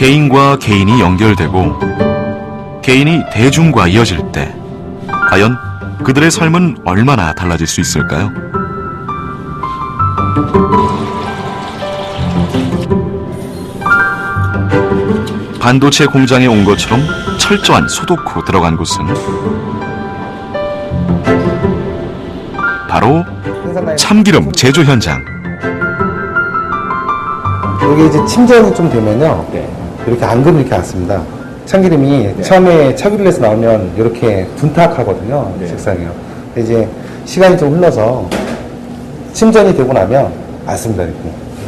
개인과 개인이 연결되고 개인이 대중과 이어질 때 과연 그들의 삶은 얼마나 달라질 수 있을까요? 반도체 공장에 온 것처럼 철저한 소독 후 들어간 곳은 바로 참기름 제조 현장. 여기 이제 침전이 좀 되면요. 이렇게 앙금이 이렇게 왔습니다. 참기름이 처음에 차기름에서 나오면 이렇게 둔탁하거든요. 색상이요. 근데 이제 시간이 좀 흘러서 침전이 되고 나면 맞습니다. 이렇게.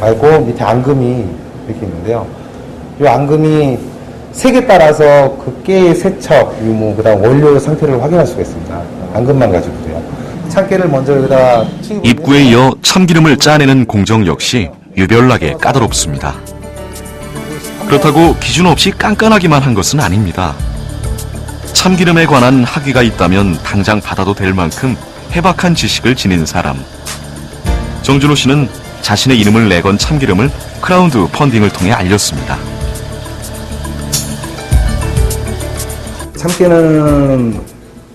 말고 밑에 앙금이 이렇게 있는데요. 이 앙금이 색에 따라서 그 깨의 세척, 유무, 그 다음 원료 상태를 확인할 수가 있습니다. 앙금만 가지고도요. 참깨를 먼저 여기다 입구에 이어 참기름을 짜내는 공정 역시 유별나게 까다롭습니다. 그렇다고 기준 없이 깐깐하기만 한 것은 아닙니다. 참기름에 관한 학위가 있다면 당장 받아도 될 만큼 해박한 지식을 지닌 사람. 정준호 씨는 자신의 이름을 내건 참기름을 크라운드 펀딩을 통해 알렸습니다. 참깨는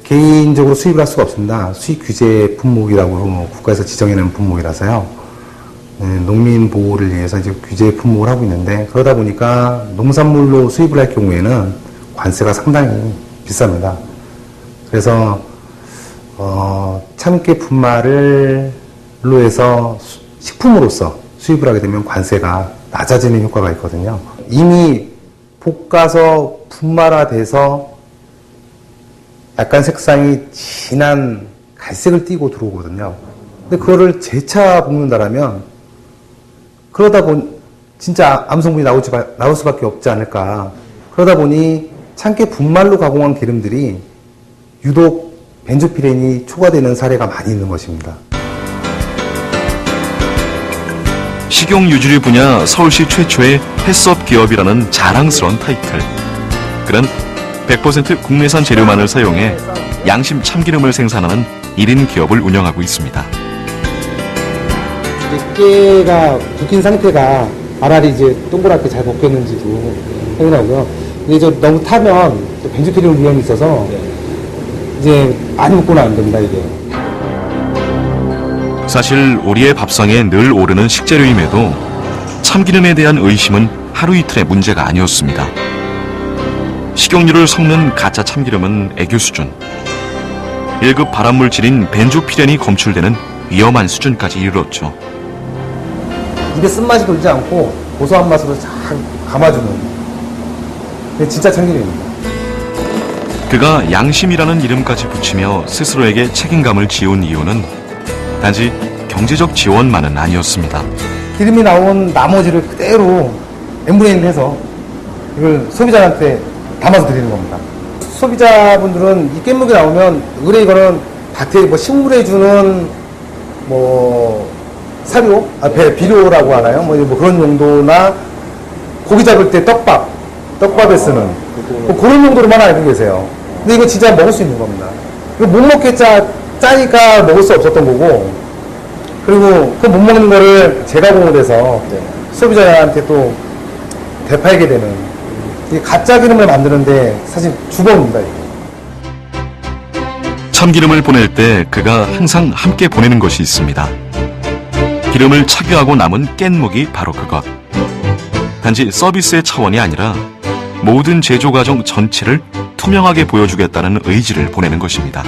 개인적으로 수입을 할 수가 없습니다. 수입 규제 품목이라고 국가에서 지정해놓은 품목이라서요. 네, 농민 보호를 위해서 이제 규제 품목을 하고 있는데 그러다 보니까 농산물로 수입을 할 경우에는 관세가 상당히 비쌉니다. 그래서 어, 참깨 분말을로 해서 수- 식품으로서 수입을 하게 되면 관세가 낮아지는 효과가 있거든요. 이미 볶아서 분말화돼서 약간 색상이 진한 갈색을 띠고 들어오거든요. 근데 그거를 재차 볶는다라면 그러다 보니 진짜 암성분이 수, 나올 수밖에 없지 않을까. 그러다 보니 참깨 분말로 가공한 기름들이 유독 벤조피렌이 초과되는 사례가 많이 있는 것입니다. 식용 유지류 분야 서울시 최초의 햇섭 기업이라는 자랑스러운 타이틀. 그는 100% 국내산 재료만을 사용해 양심 참기름을 생산하는 1인 기업을 운영하고 있습니다. 이제 깨가 볶인 상태가 알알이 이제 동그랗게 잘 볶였는지도 확인하고요. 근데 저 너무 타면 또 벤조피렌 위험이 있어서 이제 많이 볶고는 안 됩니다, 이게. 사실 우리의 밥상에 늘 오르는 식재료임에도 참기름에 대한 의심은 하루 이틀의 문제가 아니었습니다. 식용유를 섞는 가짜 참기름은 애교 수준. 1급 발암물질인 벤조피렌이 검출되는 위험한 수준까지 이르렀죠. 입에 쓴맛이 돌지 않고 고소한 맛으로 잘 감아주는 진짜 참기름입니다. 그가 양심이라는 이름까지 붙이며 스스로에게 책임감을 지운 이유는 단지 경제적 지원만은 아니었습니다. 기름이 나온 나머지를 그대로 엠브레인 해서 이걸 소비자한테 담아서 드리는 겁니다. 소비자분들은 이 깻묵이 나오면 의뢰 이거는 밭에 뭐 식물에 주는 뭐 사료, 아, 배, 비료라고 하나요? 뭐, 뭐 그런 용도나 고기 잡을 때 떡밥, 떡밥에 쓰는 뭐 그런 용도로만 알고 계세요. 근데 이거 진짜 먹을 수 있는 겁니다. 이거 못 먹겠자 짜니까 먹을 수 없었던 거고 그리고 그 못 먹는 거를 재가공을 해서 소비자한테 또 되팔게 되는 이 가짜 기름을 만드는데 사실 주범입니다. 참기름을 보낼 때 그가 항상 함께 보내는 것이 있습니다. 기름을 착유하고 남은 깻묵이 바로 그것. 단지 서비스의 차원이 아니라 모든 제조 과정 전체를 투명하게 보여주겠다는 의지를 보내는 것입니다.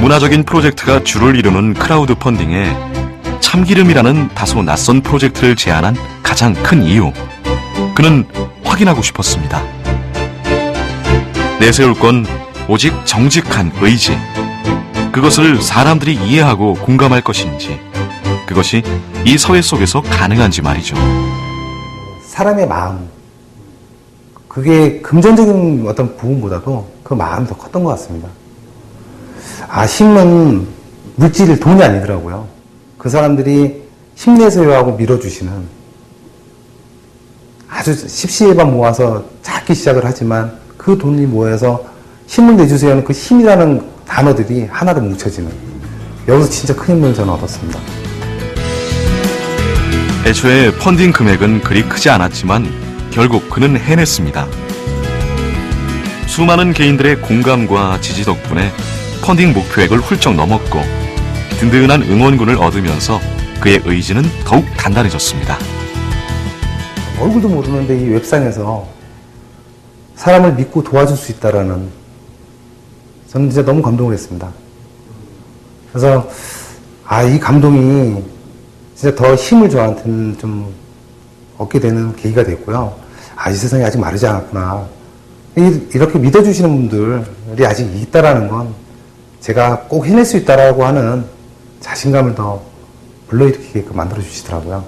문화적인 프로젝트가 주를 이루는 크라우드 펀딩에 참기름이라는 다소 낯선 프로젝트를 제안한 가장 큰 이유. 그는 확인하고 싶었습니다. 내세울 건 오직 정직한 의지. 그것을 사람들이 이해하고 공감할 것인지, 그것이 이 사회 속에서 가능한지 말이죠. 사람의 마음 그게 금전적인 어떤 부분보다도 그 마음이 더 컸던 것 같습니다. 아 힘은 물질 돈이 아니더라고요. 그 사람들이 힘내세요 하고 밀어주시는 아주 십시일반 모아서 작게 시작을 하지만 그 돈이 모여서 힘을 내주세요는 그 힘이라는 단어들이 하나로 뭉쳐지는 여기서 진짜 큰 힘을 저는 얻었습니다. 애초에 펀딩 금액은 그리 크지 않았지만 결국 그는 해냈습니다. 수많은 개인들의 공감과 지지 덕분에 펀딩 목표액을 훌쩍 넘었고 든든한 응원군을 얻으면서 그의 의지는 더욱 단단해졌습니다. 얼굴도 모르는데 이 웹상에서 사람을 믿고 도와줄 수 있다라는 저는 진짜 너무 감동을 했습니다. 그래서 아 이 감동이 진짜 더 힘을 저한테는 좀 얻게 되는 계기가 됐고요. 아 이 세상이 아직 마르지 않았구나. 이- 이렇게 믿어주시는 분들이 아직 있다라는 건 제가 꼭 해낼 수 있다라고 하는 자신감을 더 불러일으키게끔 만들어 주시더라고요.